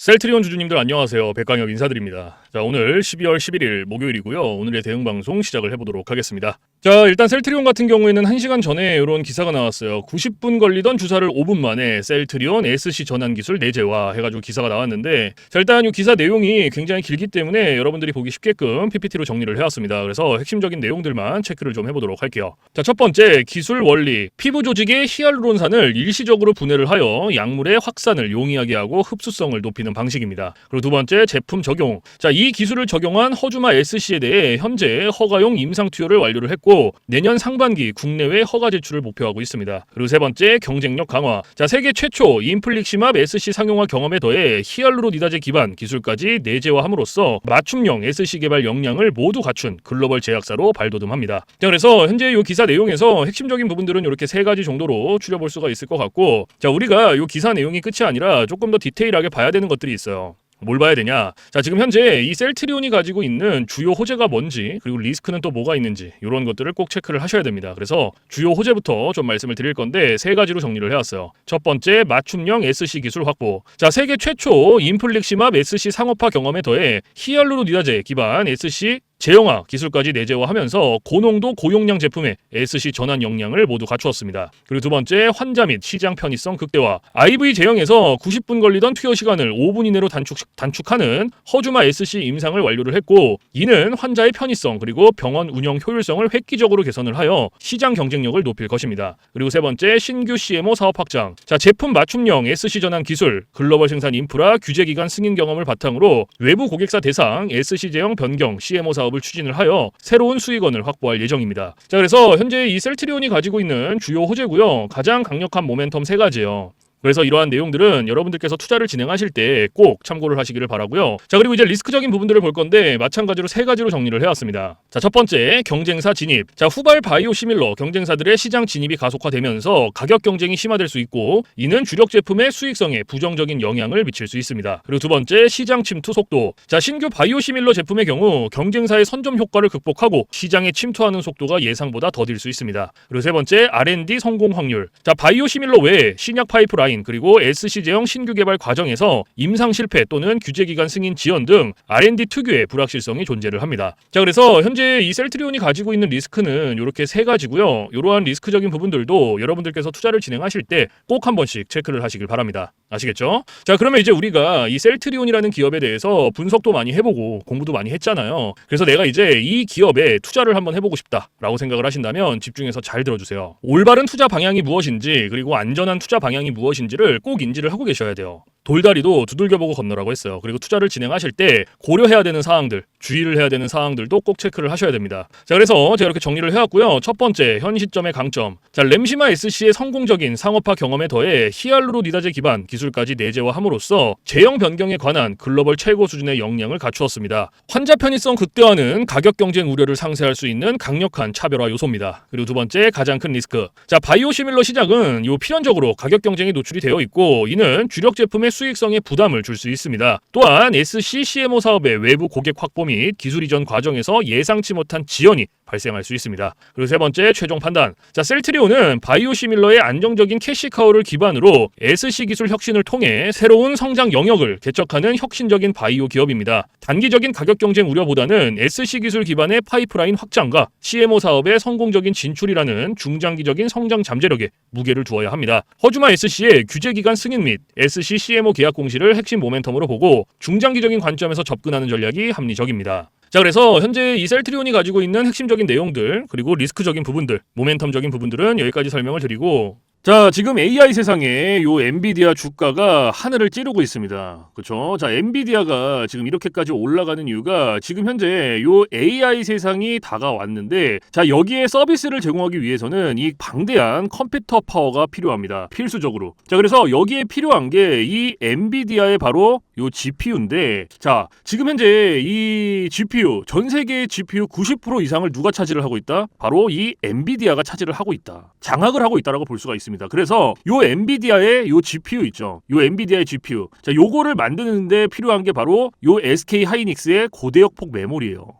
셀트리온 주주님들 안녕하세요. 백광혁 인사드립니다. 자, 오늘 12월 11일 목요일이고요. 오늘의 대응 방송 시작을 해보도록 하겠습니다. 자, 일단 셀트리온 같은 경우에는 1시간 전에 이런 기사가 나왔어요. 90분 걸리던 주사를 5분 만에 셀트리온 SC 전환 기술 내재화 해가지고 기사가 나왔는데, 자, 일단 이 기사 내용이 굉장히 길기 때문에 여러분들이 보기 쉽게끔 PPT로 정리를 해왔습니다. 그래서 핵심적인 내용들만 체크를 좀 해보도록 할게요. 자, 첫 번째 기술 원리. 피부 조직의 히알루론산을 일시적으로 분해를 하여 약물의 확산을 용이하게 하고 흡수성을 높이는 방식입니다. 그리고 두 번째 제품 적용. 자, 이 기술을 적용한 허주마 SC에 대해 현재 허가용 임상 투여를 완료를 했고 내년 상반기 국내외 허가 제출을 목표하고 있습니다. 그리고 세 번째 경쟁력 강화. 자, 세계 최초 인플릭시맙 SC 상용화 경험에 더해 히알루로니다제 기반 기술까지 내재화함으로써 맞춤형 SC 개발 역량을 모두 갖춘 글로벌 제약사로 발돋움합니다. 자, 그래서 현재 이 기사 내용에서 핵심적인 부분들은 이렇게 세 가지 정도로 추려볼 수가 있을 것 같고 자, 우리가 이 기사 내용이 끝이 아니라 조금 더 디테일하게 봐야 되는 것들이 있어요. 뭘 봐야 되냐? 자, 지금 현재 이 셀트리온이 가지고 있는 주요 호재가 뭔지, 그리고 리스크는 또 뭐가 있는지, 이런 것들을 꼭 체크를 하셔야 됩니다. 그래서 주요 호재부터 좀 말씀을 드릴 건데, 세 가지로 정리를 해왔어요. 첫 번째, 맞춤형 SC 기술 확보. 자, 세계 최초 인플릭시맙 SC 상업화 경험에 더해 히알루로니다제 기반 SC 제형화 기술까지 내재화하면서 고농도 고용량 제품의 SC 전환 역량을 모두 갖추었습니다. 그리고 두 번째 환자 및 시장 편의성 극대화. IV 제형에서 90분 걸리던 투여 시간을 5분 이내로 단축, 단축하는 허주마 SC 임상을 완료를 했고 이는 환자의 편의성 그리고 병원 운영 효율성을 획기적으로 개선을 하여 시장 경쟁력을 높일 것입니다. 그리고 세 번째 신규 CMO 사업 확장. 자 제품 맞춤형 SC 전환 기술, 글로벌 생산 인프라 규제 기관 승인 경험을 바탕으로 외부 고객사 대상 SC 제형 변경 CMO 사업 사업을 추진을 하여 새로운 수익원을 확보할 예정입니다. 자, 그래서 현재 이 셀트리온이 가지고 있는 주요 호재고요. 가장 강력한 모멘텀 세 가지예요. 그래서 이러한 내용들은 여러분들께서 투자를 진행하실 때 꼭 참고를 하시기를 바라고요. 자 그리고 이제 리스크적인 부분들을 볼 건데 마찬가지로 세 가지로 정리를 해왔습니다. 자 첫 번째 경쟁사 진입. 자 후발 바이오 시밀러 경쟁사들의 시장 진입이 가속화되면서 가격 경쟁이 심화될 수 있고 이는 주력 제품의 수익성에 부정적인 영향을 미칠 수 있습니다. 그리고 두 번째 시장 침투 속도. 자 신규 바이오 시밀러 제품의 경우 경쟁사의 선점 효과를 극복하고 시장에 침투하는 속도가 예상보다 더딜 수 있습니다. 그리고 세 번째 R&D 성공 확률. 자 바이오 시밀러 외에 신약 파이프라인 라인 그리고 SC 제형 신규 개발 과정에서 임상 실패 또는 규제 기간 승인 지연 등 R&D 특유의 불확실성이 존재를 합니다. 자 그래서 현재 이 셀트리온이 가지고 있는 리스크는 이렇게 세 가지고요. 이러한 리스크적인 부분들도 여러분들께서 투자를 진행하실 때 꼭 한 번씩 체크를 하시길 바랍니다. 아시겠죠? 자 그러면 이제 우리가 이 셀트리온이라는 기업에 대해서 분석도 많이 해보고 공부도 많이 했잖아요. 그래서 내가 이제 이 기업에 투자를 한번 해보고 싶다라고 생각을 하신다면 집중해서 잘 들어주세요. 올바른 투자 방향이 무엇인지 그리고 안전한 투자 방향이 무엇인지 를 꼭 인지를 하고 계셔야 돼요. 돌다리도 두들겨보고 건너라고 했어요. 그리고 투자를 진행하실 때 고려해야 되는 사항들, 주의를 해야 되는 사항들도 꼭 체크를 하셔야 됩니다. 자, 그래서 제가 이렇게 정리를 해왔고요. 첫 번째, 현 시점의 강점. 자, 램시마 SC의 성공적인 상업화 경험에 더해 히알루로니다제 기반 기술까지 내재화함으로써 제형 변경에 관한 글로벌 최고 수준의 역량을 갖추었습니다. 환자 편의성 극대화는 가격 경쟁 우려를 상쇄할 수 있는 강력한 차별화 요소입니다. 그리고 두 번째, 가장 큰 리스크. 자, 바이오 시밀러 시작은 요 필연적으로 가격 경쟁에 노출이 되어 있고 이는 주력 제품의 수익성에 부담을 줄 수 있습니다. 또한 SC CMO 사업의 외부 고객 확보 및 기술 이전 과정에서 예상치 못한 지연이 발생할 수 있습니다. 그리고 세 번째 최종 판단. 자, 셀트리온은 바이오 시밀러의 안정적인 캐시카우를 기반으로 SC 기술 혁신을 통해 새로운 성장 영역을 개척하는 혁신적인 바이오 기업입니다. 단기적인 가격 경쟁 우려보다는 SC 기술 기반의 파이프라인 확장과 CMO 사업의 성공적인 진출이라는 중장기적인 성장 잠재력에 무게를 두어야 합니다. 허주마 SC의 규제 기간 승인 및 SC CMO 계약 공시를 핵심 모멘텀으로 보고 중장기적인 관점에서 접근하는 전략이 합리적입니다. 자 그래서 현재 이 셀트리온이 가지고 있는 핵심적인 내용들 그리고 리스크적인 부분들 모멘텀적인 부분들은 여기까지 설명을 드리고 자, 지금 AI 세상에 요 엔비디아 주가가 하늘을 찌르고 있습니다. 그렇죠? 자, 엔비디아가 지금 이렇게까지 올라가는 이유가 지금 현재 요 AI 세상이 다가왔는데 자, 여기에 서비스를 제공하기 위해서는 이 방대한 컴퓨터 파워가 필요합니다. 필수적으로. 자, 그래서 여기에 필요한 게 이 엔비디아의 바로 요 GPU인데 자, 지금 현재 이 GPU 전 세계의 GPU 90% 이상을 누가 차지를 하고 있다? 바로 이 엔비디아가 차지를 하고 있다. 장악을 하고 있다라고 볼 수가 있습니다. 그래서 요 엔비디아의 요 GPU 있죠. 요 엔비디아의 GPU. 자, 요거를 만드는데 필요한 게 바로 요 SK 하이닉스의 고대역폭 메모리예요.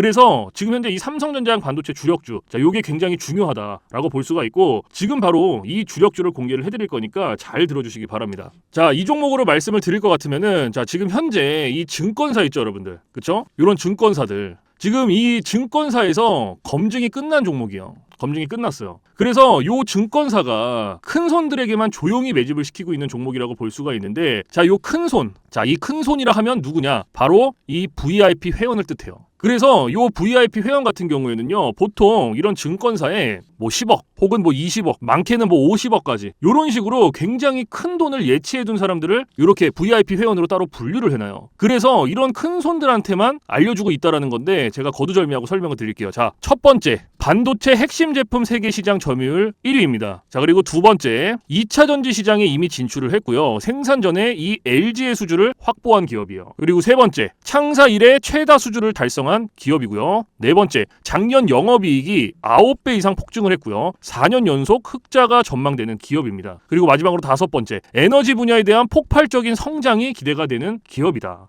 그래서 지금 현재 이 삼성전자양 반도체 주력주, 자, 요게 굉장히 중요하다라고 볼 수가 있고 지금 바로 이 주력주를 공개를 해드릴 거니까 잘 들어주시기 바랍니다. 자, 이 종목으로 말씀을 드릴 것 같으면은 자, 지금 현재 이 증권사 있죠, 여러분들, 그렇죠? 이런 증권사들 지금 이 증권사에서 검증이 끝난 종목이요. 검증이 끝났어요. 그래서 요 증권사가 큰 손들에게만 조용히 매집을 시키고 있는 종목이라고 볼 수가 있는데 자, 요 큰 손. 자, 이 큰 손이라 하면 누구냐? 바로 이 VIP 회원을 뜻해요. 그래서 요 VIP 회원 같은 경우에는요 보통 이런 증권사에 뭐 10억 혹은 뭐 20억 많게는 뭐 50억까지 이런 식으로 굉장히 큰 돈을 예치해 둔 사람들을 이렇게 VIP 회원으로 따로 분류를 해놔요 그래서 이런 큰 손들한테만 알려주고 있다라는 건데 제가 거두절미하고 설명을 드릴게요 자 첫 번째 반도체 핵심 제품 세계 시장 점유율 1위입니다 자 그리고 두 번째 2차 전지 시장에 이미 진출을 했고요 생산 전에 이 LG의 수주를 확보한 기업이에요 그리고 세 번째 창사 이래 최다 수주를 달성한 기업이고요. 네 번째, 작년 영업이익이 9배 이상 폭증을 했고요. 4년 연속 흑자가 전망되는 기업입니다. 그리고 마지막으로 다섯 번째, 에너지 분야에 대한 폭발적인 성장이 기대가 되는 기업이다.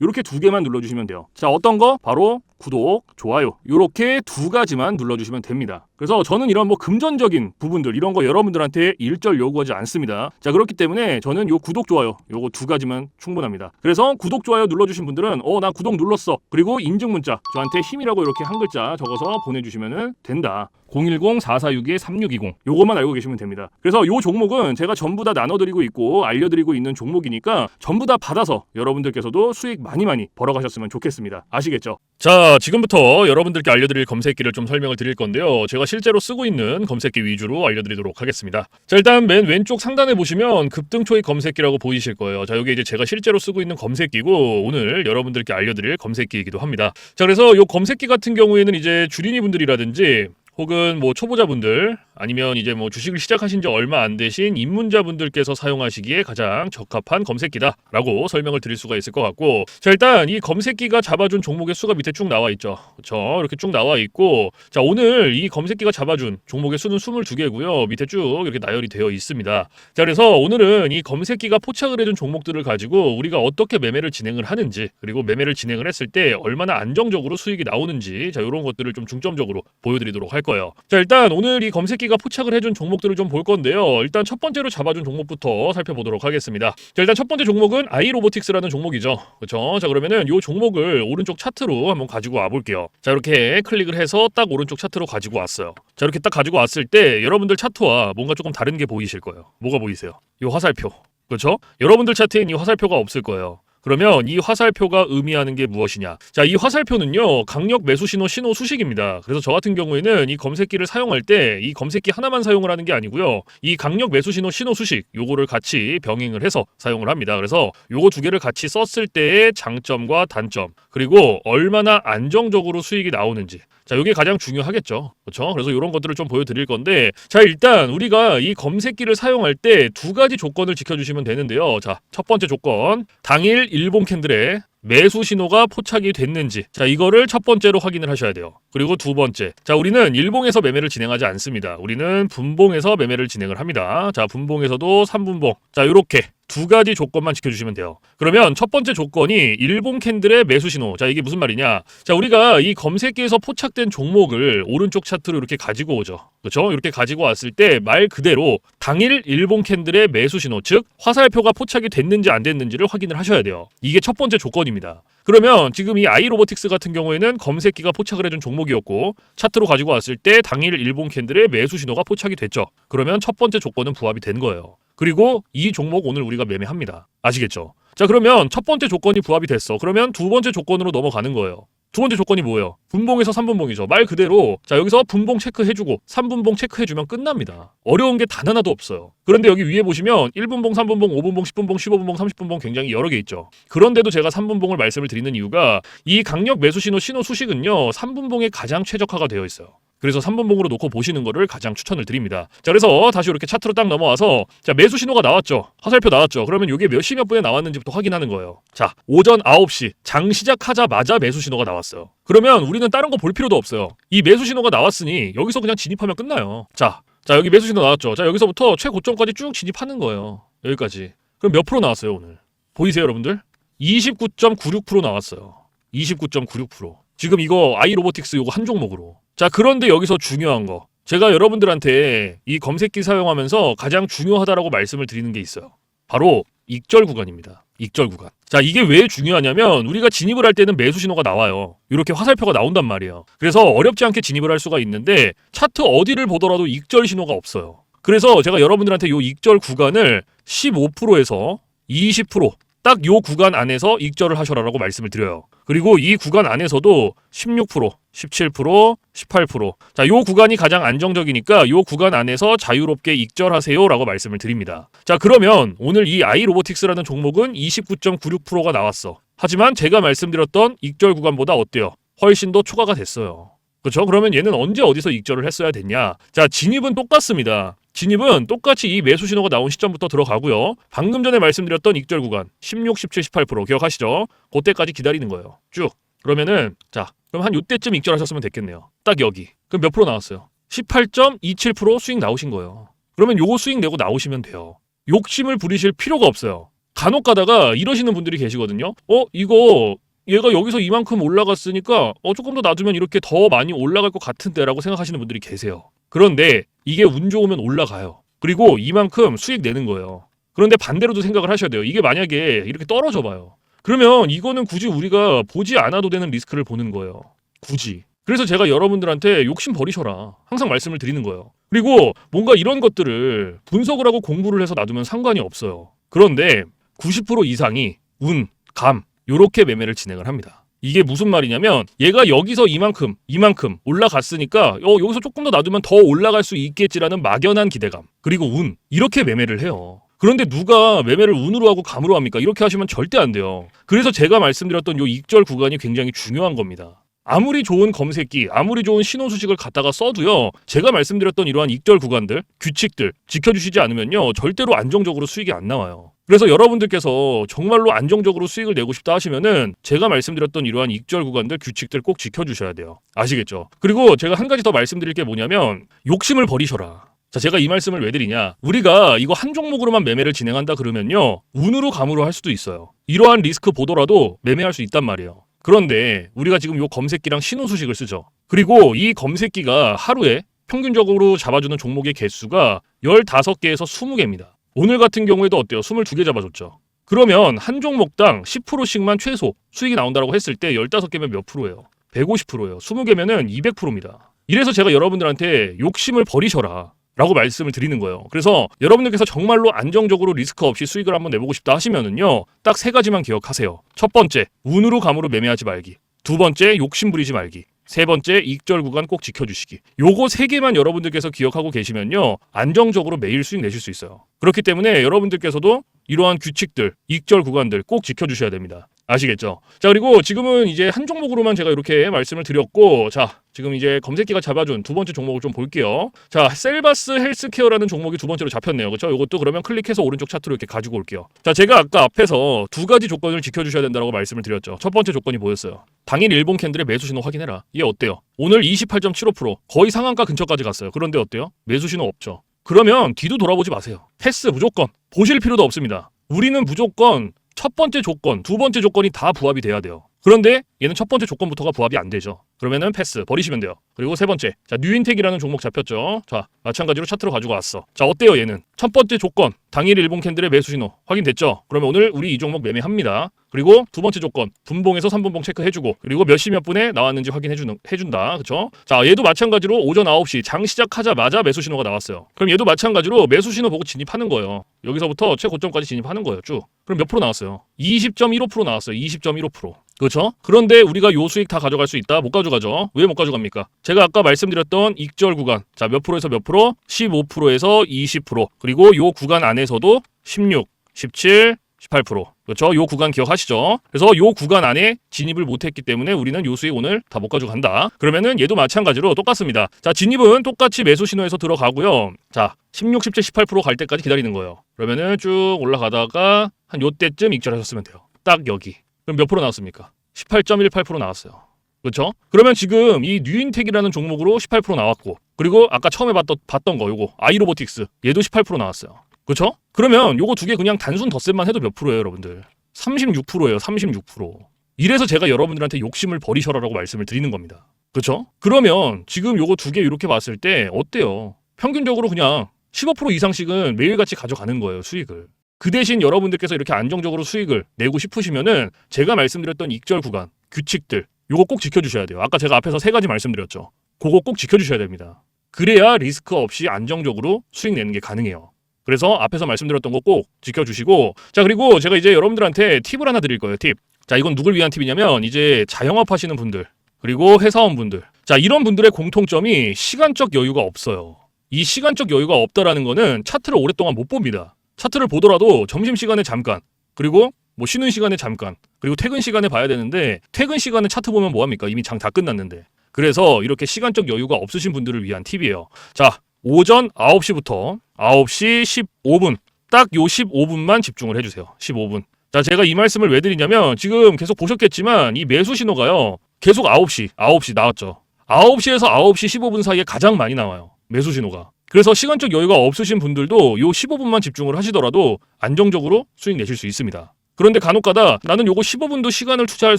이렇게 두 개만 눌러주시면 돼요. 자, 어떤 거? 바로 구독, 좋아요. 이렇게 두 가지만 눌러주시면 됩니다. 그래서 저는 이런 뭐 금전적인 부분들 이런 거 여러분들한테 일절 요구하지 않습니다. 자, 그렇기 때문에 저는 요 구독, 좋아요 요거 두 가지만 충분합니다. 그래서 구독, 좋아요 눌러주신 분들은 어, 나 구독 눌렀어. 그리고 인증 문자 저한테 힘이라고 이렇게 한 글자 적어서 보내주시면 된다. 010-4462-3620 요것만 알고 계시면 됩니다. 그래서 요 종목은 제가 전부 다 나눠드리고 있고 알려드리고 있는 종목이니까 전부 다 받아서 여러분들께서도 수익 많이 많이 벌어가셨으면 좋겠습니다. 아시겠죠? 자, 지금부터 여러분들께 알려드릴 검색기를 좀 설명을 드릴 건데요. 제가 실제로 쓰고 있는 검색기 위주로 알려드리도록 하겠습니다. 자, 일단 맨 왼쪽 상단에 보시면 급등 초입 검색기라고 보이실 거예요. 자, 여기 이제 제가 실제로 쓰고 있는 검색기고 오늘 여러분들께 알려드릴 검색기이기도 합니다. 자, 그래서 요 검색기 같은 경우에는 이제 주린이 분들이라든지 혹은 뭐 초보자분들 아니면 이제 뭐 주식을 시작하신 지 얼마 안 되신 입문자분들께서 사용하시기에 가장 적합한 검색기다라고 설명을 드릴 수가 있을 것 같고 자 일단 이 검색기가 잡아준 종목의 수가 밑에 쭉 나와 있죠. 그렇죠 이렇게 쭉 나와 있고 자 오늘 이 검색기가 잡아준 종목의 수는 22개고요. 밑에 쭉 이렇게 나열이 되어 있습니다. 자 그래서 오늘은 이 검색기가 포착을 해준 종목들을 가지고 우리가 어떻게 매매를 진행을 하는지 그리고 매매를 진행을 했을 때 얼마나 안정적으로 수익이 나오는지 자 이런 것들을 좀 중점적으로 보여드리도록 할 거예요. 자 일단 오늘 이 검색기가 포착을 해준 종목들을 좀 볼 건데요. 일단 첫 번째로 잡아준 종목부터 살펴보도록 하겠습니다. 자 일단 첫 번째 종목은 아이로보틱스라는 종목이죠. 그렇죠 자 그러면은 이 종목을 오른쪽 차트로 한번 가지고 와 볼게요. 자 이렇게 클릭을 해서 딱 오른쪽 차트로 가지고 왔어요. 자 이렇게 딱 가지고 왔을 때 여러분들 차트와 뭔가 조금 다른 게 보이실 거예요. 뭐가 보이세요? 이 화살표. 그렇죠 여러분들 차트엔 이 화살표가 없을 거예요 그러면 이 화살표가 의미하는 게 무엇이냐? 자, 이 화살표는요, 강력 매수 신호 신호 수식입니다. 그래서 저 같은 경우에는 이 검색기를 사용할 때 이 검색기 하나만 사용을 하는 게 아니고요. 이 강력 매수 신호 신호 수식 요거를 같이 병행을 해서 사용을 합니다. 그래서 요거 두 개를 같이 썼을 때의 장점과 단점, 그리고 얼마나 안정적으로 수익이 나오는지. 자, 이게 가장 중요하겠죠. 그렇죠? 그래서 이런 것들을 좀 보여드릴 건데, 자, 일단 우리가 이 검색기를 사용할 때 두 가지 조건을 지켜주시면 되는데요. 자, 첫 번째 조건, 당일 일본 캔들의 매수 신호가 포착이 됐는지 자 이거를 첫 번째로 확인을 하셔야 돼요 그리고 두 번째 자 우리는 일봉에서 매매를 진행하지 않습니다 우리는 분봉에서 매매를 진행을 합니다 자 분봉에서도 3분봉 자 요렇게 두 가지 조건만 지켜주시면 돼요. 그러면 첫 번째 조건이 일본 캔들의 매수 신호. 자, 이게 무슨 말이냐? 자, 우리가 이 검색기에서 포착된 종목을 오른쪽 차트로 이렇게 가지고 오죠. 그렇죠? 이렇게 가지고 왔을 때 말 그대로 당일 일본 캔들의 매수 신호, 즉 화살표가 포착이 됐는지 안 됐는지를 확인을 하셔야 돼요. 이게 첫 번째 조건입니다. 그러면 지금 이 아이로보틱스 같은 경우에는 검색기가 포착을 해준 종목이었고 차트로 가지고 왔을 때 당일 일본 캔들의 매수 신호가 포착이 됐죠. 그러면 첫 번째 조건은 부합이 된 거예요. 그리고 이 종목 오늘 우리가 매매합니다. 아시겠죠? 자, 그러면 첫 번째 조건이 부합이 됐어. 그러면 두 번째 조건으로 넘어가는 거예요. 두 번째 조건이 뭐예요? 분봉에서 3분봉이죠. 말 그대로 자 여기서 분봉 체크해주고 3분봉 체크해주면 끝납니다. 어려운 게 단 하나도 없어요. 그런데 여기 위에 보시면 1분봉, 3분봉, 5분봉, 10분봉, 15분봉, 30분봉 굉장히 여러 개 있죠. 그런데도 제가 3분봉을 말씀을 드리는 이유가 이 강력 매수 신호 신호 수식은요 3분봉에 가장 최적화가 되어 있어요. 그래서 3분봉으로 놓고 보시는 거를 가장 추천을 드립니다. 자, 그래서 다시 이렇게 차트로 딱 넘어와서 자, 매수 신호가 나왔죠. 화살표 나왔죠. 그러면 이게 몇 시 몇 분에 나왔는지부터 확인하는 거예요. 자, 오전 9시 장 시작하자마자 매수 신호가 나왔어요. 그러면 우리는 다른 거 볼 필요도 없어요. 이 매수 신호가 나왔으니 여기서 그냥 진입하면 끝나요. 자, 자, 여기 매수 신호 나왔죠. 자, 여기서부터 최고점까지 쭉 진입하는 거예요. 여기까지. 그럼 몇 프로 나왔어요, 오늘? 보이세요, 여러분들? 29.96% 나왔어요. 29.96%. 지금 이거 아이로보틱스 요거 한 종목으로. 자, 그런데 여기서 중요한 거. 제가 여러분들한테 이 검색기 사용하면서 가장 중요하다라고 말씀을 드리는 게 있어요. 바로 익절 구간입니다. 익절 구간. 자, 이게 왜 중요하냐면 우리가 진입을 할 때는 매수 신호가 나와요. 이렇게 화살표가 나온단 말이에요. 그래서 어렵지 않게 진입을 할 수가 있는데 차트 어디를 보더라도 익절 신호가 없어요. 그래서 제가 여러분들한테 요 익절 구간을 15%에서 20%, 딱 요 구간 안에서 익절을 하셔라라고 말씀을 드려요. 그리고 이 구간 안에서도 16%, 17%, 18%. 자, 요 구간이 가장 안정적이니까 요 구간 안에서 자유롭게 익절하세요라고 말씀을 드립니다. 자, 그러면 오늘 이 아이 로보틱스라는 종목은 29.96%가 나왔어. 하지만 제가 말씀드렸던 익절 구간보다 어때요? 훨씬 더 초과가 됐어요. 그렇죠? 그러면 얘는 언제 어디서 익절을 했어야 됐냐? 자, 진입은 똑같습니다. 진입은 똑같이 이 매수 신호가 나온 시점부터 들어가고요. 방금 전에 말씀드렸던 익절 구간 16, 17, 18% 기억하시죠? 그때까지 기다리는 거예요. 쭉. 그러면은 자, 그럼 한 요때쯤 익절하셨으면 됐겠네요. 딱 여기. 그럼 몇 프로 나왔어요? 18.27% 수익 나오신 거예요. 그러면 요거 수익 내고 나오시면 돼요. 욕심을 부리실 필요가 없어요. 간혹 가다가 이러시는 분들이 계시거든요. 어, 이거 얘가 여기서 이만큼 올라갔으니까 어 조금 더 놔두면 이렇게 더 많이 올라갈 것 같은데라고 생각하시는 분들이 계세요. 그런데 이게 운 좋으면 올라가요. 그리고 이만큼 수익 내는 거예요. 그런데 반대로도 생각을 하셔야 돼요. 이게 만약에 이렇게 떨어져 봐요. 그러면 이거는 굳이 우리가 보지 않아도 되는 리스크를 보는 거예요. 굳이. 그래서 제가 여러분들한테 욕심 버리셔라. 항상 말씀을 드리는 거예요. 그리고 뭔가 이런 것들을 분석을 하고 공부를 해서 놔두면 상관이 없어요. 그런데 90% 이상이 운, 감, 요렇게 매매를 진행을 합니다. 이게 무슨 말이냐면 얘가 여기서 이만큼 이만큼 올라갔으니까 어, 여기서 조금 더 놔두면 더 올라갈 수 있겠지라는 막연한 기대감 그리고 운 이렇게 매매를 해요. 그런데 누가 매매를 운으로 하고 감으로 합니까? 이렇게 하시면 절대 안 돼요. 그래서 제가 말씀드렸던 요 익절 구간이 굉장히 중요한 겁니다. 아무리 좋은 검색기, 아무리 좋은 신호 수식을 갖다가 써도요. 제가 말씀드렸던 이러한 익절 구간들, 규칙들 지켜주시지 않으면요. 절대로 안정적으로 수익이 안 나와요. 그래서 여러분들께서 정말로 안정적으로 수익을 내고 싶다 하시면은 제가 말씀드렸던 이러한 익절 구간들, 규칙들 꼭 지켜주셔야 돼요. 아시겠죠? 그리고 제가 한 가지 더 말씀드릴 게 뭐냐면 욕심을 버리셔라. 자, 제가 이 말씀을 왜 드리냐? 우리가 이거 한 종목으로만 매매를 진행한다 그러면요. 운으로 감으로 할 수도 있어요. 이러한 리스크 보더라도 매매할 수 있단 말이에요. 그런데 우리가 지금 요 검색기랑 신호 수식을 쓰죠. 그리고 이 검색기가 하루에 평균적으로 잡아주는 종목의 개수가 15개에서 20개입니다. 오늘 같은 경우에도 어때요? 22개 잡아줬죠. 그러면 한 종목당 10%씩만 최소 수익이 나온다고 했을 때 15개면 몇 프로예요? 150%예요. 20개면은 200%입니다. 이래서 제가 여러분들한테 욕심을 버리셔라. 라고 말씀을 드리는 거예요. 그래서 여러분들께서 정말로 안정적으로 리스크 없이 수익을 한번 내보고 싶다 하시면은요, 딱 세 가지만 기억하세요. 첫 번째, 운으로 감으로 매매하지 말기. 두 번째, 욕심 부리지 말기. 세 번째, 익절 구간 꼭 지켜주시기. 요거 세 개만 여러분들께서 기억하고 계시면요, 안정적으로 매일 수익 내실 수 있어요. 그렇기 때문에 여러분들께서도 이러한 규칙들, 익절 구간들 꼭 지켜주셔야 됩니다. 아시겠죠? 자, 그리고 지금은 이제 한 종목으로만 제가 이렇게 말씀을 드렸고, 자, 지금 이제 검색기가 잡아준 두 번째 종목을 좀 볼게요. 자, 셀바스 헬스케어라는 종목이 두 번째로 잡혔네요. 그렇죠? 이것도 그러면 클릭해서 오른쪽 차트로 이렇게 가지고 올게요. 자, 제가 아까 앞에서 두 가지 조건을 지켜주셔야 된다고 말씀을 드렸죠. 첫 번째 조건이 뭐였어요? 당일 일본 캔들의 매수 신호 확인해라. 이게 어때요? 오늘 28.75% 거의 상한가 근처까지 갔어요. 그런데 어때요? 매수 신호 없죠. 그러면 뒤도 돌아보지 마세요. 패스 무조건 보실 필요도 없습니다. 우리는 무조건 첫 번째 조건, 두 번째 조건이 다 부합이 돼야 돼요. 그런데 얘는 첫 번째 조건부터가 부합이 안 되죠. 그러면은 패스 버리시면 돼요. 그리고 세 번째, 자 뉴인텍이라는 종목 잡혔죠. 자 마찬가지로 차트로 가지고 왔어. 자 어때요 얘는? 첫 번째 조건, 당일 일본 캔들의 매수 신호 확인됐죠. 그러면 오늘 우리 이 종목 매매합니다. 그리고 두 번째 조건, 분봉에서 3분봉 체크해주고 그리고 몇 시 몇 분에 나왔는지 확인해주는 해준다. 그렇죠? 자 얘도 마찬가지로 오전 9시 장 시작하자마자 매수 신호가 나왔어요. 그럼 얘도 마찬가지로 매수 신호 보고 진입하는 거예요. 여기서부터 최고점까지 진입하는 거예요. 쭉. 그럼 몇 프로 나왔어요? 20.15% 나왔어요. 20.15%. 그렇죠? 그런데 우리가 요 수익 다 가져갈 수 있다? 못 가져가죠. 왜 못 가져갑니까? 제가 아까 말씀드렸던 익절 구간. 자, 몇 프로에서 몇 프로? 15%에서 20%. 그리고 요 구간 안에서도 16, 17, 18%. 그렇죠? 요 구간 기억하시죠? 그래서 요 구간 안에 진입을 못했기 때문에 우리는 요 수익 오늘 다 못 가져간다. 그러면은 얘도 마찬가지로 똑같습니다. 자, 진입은 똑같이 매수 신호에서 들어가고요. 자, 16, 17, 18%갈 때까지 기다리는 거예요. 그러면은 쭉 올라가다가 한 요때쯤 익절하셨으면 돼요. 딱 여기. 그럼 몇 프로 나왔습니까? 18.18% 나왔어요. 그렇죠? 그러면 지금 이 뉴인텍이라는 종목으로 18% 나왔고 그리고 아까 처음에 봤던, 봤던 거 요거 아이로보틱스 얘도 18% 나왔어요. 그렇죠? 그러면 요거 두 개 그냥 단순 덧셈만 해도 몇 프로예요, 여러분들? 36%예요. 36%. 이래서 제가 여러분들한테 욕심을 버리셔라라고 말씀을 드리는 겁니다. 그렇죠? 그러면 지금 요거 두 개 이렇게 봤을 때 어때요? 평균적으로 그냥 15% 이상씩은 매일같이 가져가는 거예요, 수익을. 그 대신 여러분들께서 이렇게 안정적으로 수익을 내고 싶으시면은 제가 말씀드렸던 익절 구간, 규칙들, 요거 꼭 지켜주셔야 돼요. 아까 제가 앞에서 세 가지 말씀드렸죠. 그거 꼭 지켜주셔야 됩니다. 그래야 리스크 없이 안정적으로 수익 내는 게 가능해요. 그래서 앞에서 말씀드렸던 거 꼭 지켜주시고 자 그리고 제가 이제 여러분들한테 팁을 하나 드릴 거예요. 팁. 자 이건 누굴 위한 팁이냐면 이제 자영업 하시는 분들 그리고 회사원분들 자 이런 분들의 공통점이 시간적 여유가 없어요. 이 시간적 여유가 없다라는 거는 차트를 오랫동안 못 봅니다. 차트를 보더라도 점심 시간에 잠깐 그리고 뭐 쉬는 시간에 잠깐 그리고 퇴근 시간에 봐야 되는데 퇴근 시간에 차트 보면 뭐 합니까? 이미 장 다 끝났는데. 그래서 이렇게 시간적 여유가 없으신 분들을 위한 팁이에요. 자, 오전 9시부터 9시 15분 딱 요 15분만 집중을 해주세요. 15분. 자, 제가 이 말씀을 왜 드리냐면 지금 계속 보셨겠지만 이 매수 신호가요. 계속 9시, 9시 나왔죠. 9시에서 9시 15분 사이에 가장 많이 나와요. 매수 신호가. 그래서 시간적 여유가 없으신 분들도 요 15분만 집중을 하시더라도 안정적으로 수익 내실 수 있습니다. 그런데 간혹가다 나는 요거 15분도 시간을 투자할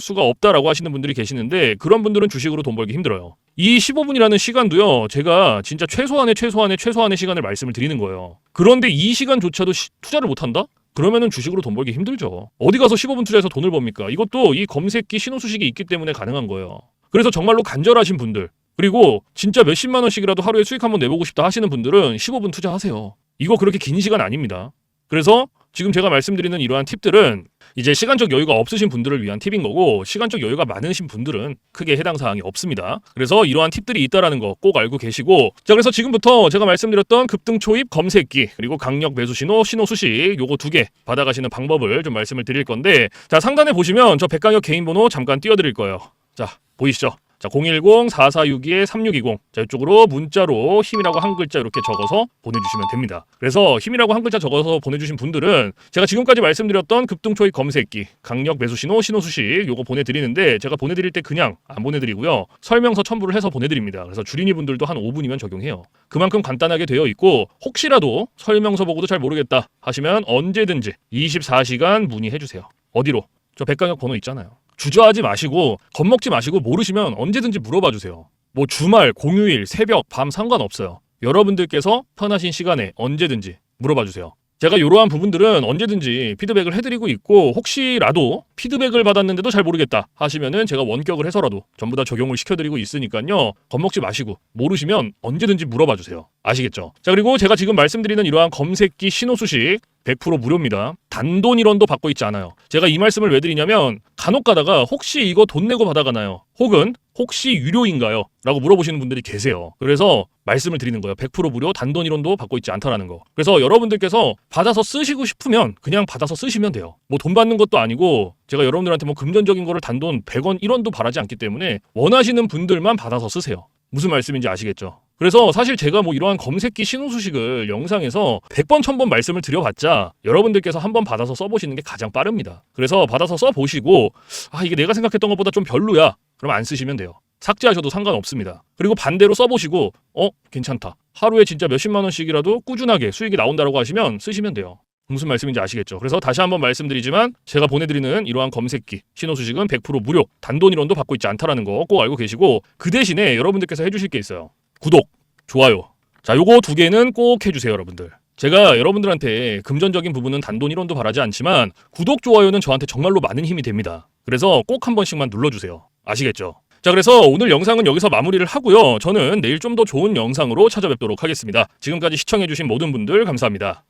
수가 없다라고 하시는 분들이 계시는데 그런 분들은 주식으로 돈 벌기 힘들어요. 이 15분이라는 시간도요, 제가 진짜 최소한의 최소한의 최소한의 시간을 말씀을 드리는 거예요. 그런데 이 시간조차도 시- 투자를 못 한다? 그러면은 주식으로 돈 벌기 힘들죠. 어디 가서 15분 투자해서 돈을 법니까? 이것도 이 검색기 신호 수식이 있기 때문에 가능한 거예요. 그래서 정말로 간절하신 분들, 그리고 진짜 몇십만 원씩이라도 하루에 수익 한번 내보고 싶다 하시는 분들은 15분 투자하세요. 이거 그렇게 긴 시간 아닙니다. 그래서 지금 제가 말씀드리는 이러한 팁들은 이제 시간적 여유가 없으신 분들을 위한 팁인 거고 시간적 여유가 많으신 분들은 크게 해당 사항이 없습니다. 그래서 이러한 팁들이 있다라는 거 꼭 알고 계시고 자 그래서 지금부터 제가 말씀드렸던 급등 초입 검색기 그리고 강력 매수 신호 신호 수식 요거 두 개 받아가시는 방법을 좀 말씀을 드릴 건데 자 상단에 보시면 저 백강혁 개인 번호 잠깐 띄워드릴 거예요. 자 보이시죠? 자, 010-4462-3620. 자, 이쪽으로 문자로 힘이라고 한 글자 이렇게 적어서 보내주시면 됩니다. 그래서 힘이라고 한 글자 적어서 보내주신 분들은 제가 지금까지 말씀드렸던 급등초입 검색기, 강력 매수신호, 신호수식 요거 보내드리는데 제가 보내드릴 때 그냥 안 보내드리고요. 설명서 첨부를 해서 보내드립니다. 그래서 주린이 분들도 한 5분이면 적용해요. 그만큼 간단하게 되어 있고 혹시라도 설명서 보고도 잘 모르겠다 하시면 언제든지 24시간 문의해주세요. 어디로? 저 백강혁 번호 있잖아요. 주저하지 마시고 겁먹지 마시고 모르시면 언제든지 물어봐 주세요. 뭐 주말, 공휴일, 새벽, 밤 상관없어요. 여러분들께서 편하신 시간에 언제든지 물어봐 주세요. 제가 이러한 부분들은 언제든지 피드백을 해드리고 있고 혹시라도 피드백을 받았는데도 잘 모르겠다 하시면은 제가 원격을 해서라도 전부 다 적용을 시켜드리고 있으니까요 겁먹지 마시고 모르시면 언제든지 물어봐 주세요 아시겠죠? 자 그리고 제가 지금 말씀드리는 이러한 검색기 신호 수식 100% 무료입니다. 단돈 1원도 받고 있지 않아요. 제가 이 말씀을 왜 드리냐면 간혹 가다가 혹시 이거 돈 내고 받아가나요? 혹은 혹시 유료인가요? 라고 물어보시는 분들이 계세요. 그래서 말씀을 드리는 거예요. 100% 무료 단돈 1원도 받고 있지 않다라는 거. 그래서 여러분들께서 받아서 쓰시고 싶으면 그냥 받아서 쓰시면 돼요. 뭐 돈 받는 것도 아니고 제가 여러분들한테 뭐 금전적인 거를 단돈 100원 1원도 바라지 않기 때문에 원하시는 분들만 받아서 쓰세요. 무슨 말씀인지 아시겠죠? 그래서 사실 제가 뭐 이러한 검색기 신호 수식을 영상에서 100번, 1000번 말씀을 드려봤자 여러분들께서 한 번 받아서 써보시는 게 가장 빠릅니다. 그래서 받아서 써보시고 아 이게 내가 생각했던 것보다 좀 별로야. 그럼 안 쓰시면 돼요. 삭제하셔도 상관없습니다. 그리고 반대로 써보시고 어 괜찮다. 하루에 진짜 몇십만 원씩이라도 꾸준하게 수익이 나온다라고 하시면 쓰시면 돼요. 무슨 말씀인지 아시겠죠? 그래서 다시 한번 말씀드리지만 제가 보내드리는 이러한 검색기 신호 수식은 100% 무료 단돈 1원도 받고 있지 않다라는 거 꼭 알고 계시고 그 대신에 여러분들께서 해주실 게 있어요. 구독, 좋아요. 자, 요거 두 개는 꼭 해주세요, 여러분들. 제가 여러분들한테 금전적인 부분은 단돈 1원도 바라지 않지만 구독, 좋아요는 저한테 정말로 많은 힘이 됩니다. 그래서 꼭 한 번씩만 눌러주세요. 아시겠죠? 자, 그래서 오늘 영상은 여기서 마무리를 하고요. 저는 내일 좀 더 좋은 영상으로 찾아뵙도록 하겠습니다. 지금까지 시청해주신 모든 분들 감사합니다.